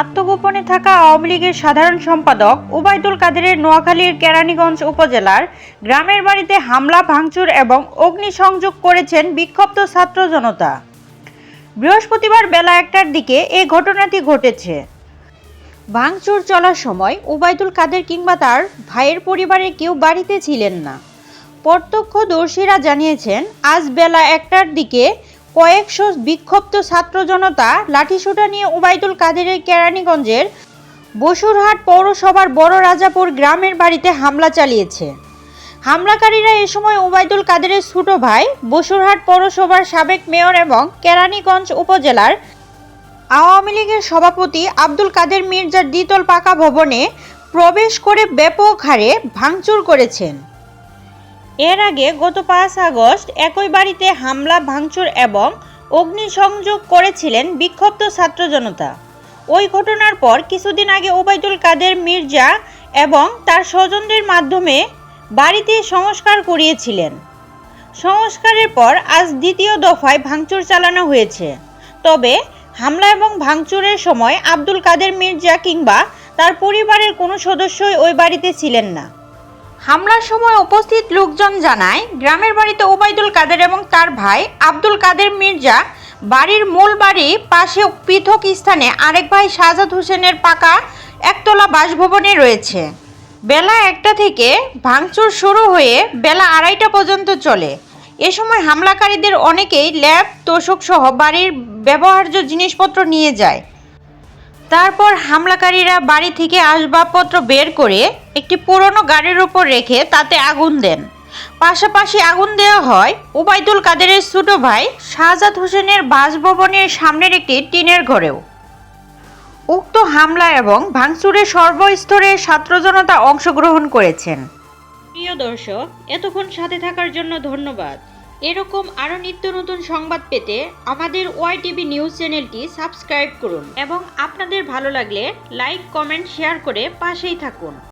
আত্মগোপনে থাকা আওয়ামী লীগের সাধারণ সম্পাদক ওবায়দুল কাদেরের নোয়াখালীর কেরানীগঞ্জ উপজেলার গ্রামের বাড়িতে হামলা, ভাঙচুর এবং অগ্নিসংযোগ করেছেন বিক্ষুব্ধ ছাত্র জনতা। বৃহস্পতিবার বেলা একটার দিকে এ ঘটনাটি ঘটেছে। ভাঙচুর চলার সময় ওবায়দুল কাদের কিংবা তার ভাইয়ের পরিবারের কেউ বাড়িতে ছিলেন না। প্রত্যক্ষদর্শীরা জানিয়েছেন, আজ বেলা একটার দিকে কয়েকশো বিক্ষুব্ধ ছাত্র জনতা লাঠিসোঁটা নিয়ে ওবায়দুল কাদেরের কেরানীগঞ্জের বসুরহাট পৌরসভার বড় রাজাপুর গ্রামের বাড়িতে হামলা চালিয়েছে। হামলাকারীরা এ সময় ওবায়দুল কাদেরের ছোট ভাই, বসুরহাট পৌরসভার সাবেক মেয়র এবং কেরানীগঞ্জ উপজেলার আওয়ামী লীগের সভাপতি আব্দুল কাদের মির্জার দ্বিতল পাকা ভবনে প্রবেশ করে ব্যাপক হারে ভাঙচুর করেছেন। এর আগে গত পাঁচ আগস্ট একই বাড়িতে হামলা, ভাঙচুর এবং অগ্নিসংযোগ করেছিলেন বিক্ষুব্ধ ছাত্র জনতা। ওই ঘটনার পর কিছুদিন আগে ওবায়দুল কাদের মির্জা এবং তার স্বজনদের মাধ্যমে বাড়িতে সংস্কার করিয়েছিলেন। সংস্কারের পর আজ দ্বিতীয় দফায় ভাঙচুর চালানো হয়েছে। তবে হামলা এবং ভাঙচুরের সময় আব্দুল কাদের মির্জা কিংবা তার পরিবারের কোনো সদস্যই ওই বাড়িতে ছিলেন না। হামলার সময় উপস্থিত লোকজন জানায়, গ্রামের বাড়িতে ওবায়দুল কাদের এবং তার ভাই আব্দুল কাদের মির্জা, বাড়ির মূল বাড়ি পাশে পৃথক স্থানে আরেক ভাই শাহাদ হোসেনের পাকা একতলা বাসভবনে রয়েছে। বেলা একটা থেকে ভাঙচুর শুরু হয়ে বেলা আড়াইটা পর্যন্ত চলে। এ সময় হামলাকারীদের অনেকেই ল্যাব, তোষক সহ বাড়ির ব্যবহার্য জিনিসপত্র নিয়ে যায়। তারপর হামলাকারীরা বাড়ি থেকে আসবাবপত্র বের করে একটি পুরনো গাড়ির উপর রেখে তাতে আগুন দেন। পাশাপাশি আগুন দেওয়া হয় ওবায়দুল কাদেরের ছোট ভাই শাহজাদ হোসেনের বাসভবনের সামনের একটি টিনের ঘরেও। উক্ত হামলা এবং ভাঙচুরে সর্বস্তরের ছাত্র জনতা অংশগ্রহণ করেছেন। প্রিয় দর্শক, এতক্ষণ সাথে থাকার জন্য ধন্যবাদ। এরকম আরও নিত্য নতুন সংবাদ পেতে আমাদের ওয়াই টিভি নিউজ চ্যানেলটি সাবস্ক্রাইব করুন এবং আপনাদের ভালো লাগলে লাইক, কমেন্ট, শেয়ার করে পাশেই থাকুন।